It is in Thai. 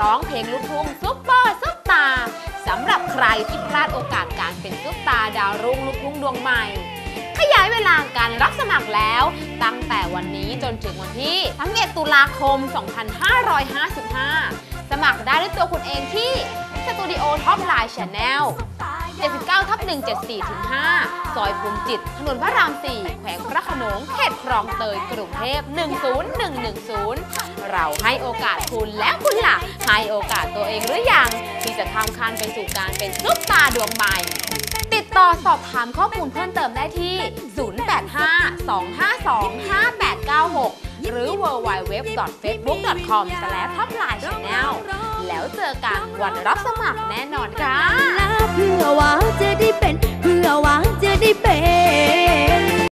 ร้องเพลงลูกทุ่งซุปเปอร์ซุปตาสำหรับใครที่พลาดโอกาสการเป็นซุปตาดาวรุ่งลูกทุ่งดวงใหม่ ขยายเวลาการรับสมัครแล้ว ตั้งแต่วันนี้จนถึงวันที่31ตุลาคม 2555 สมัครได้ด้วยตัวคุณเองที่สตูดิโอท็อปไลน์ชแนล 79ทับ174ถึง5ซอยภูมิจิต ถนนพระราม 4 แขวงพระโขนงเขตคลองเตยกรุงเทพ 10110 เราให้โอกาสคุณแล้วคุณล่ะ ให้โอกาสตัวเองหรือยัง ที่จะข้ามขันไปสู่การเป็นซุปตาดวงใหม่ติดต่อสอบถามข้อมูลเพิ่มเติมได้ที่ 085-252-5896 หรือ www.facebook.com/toplinechannel แล้วเจอกัน วันรับสมัครแน่นอนค่ะเพื่อหวังจะได้เป็น เพื่อหวังจะได้เป็น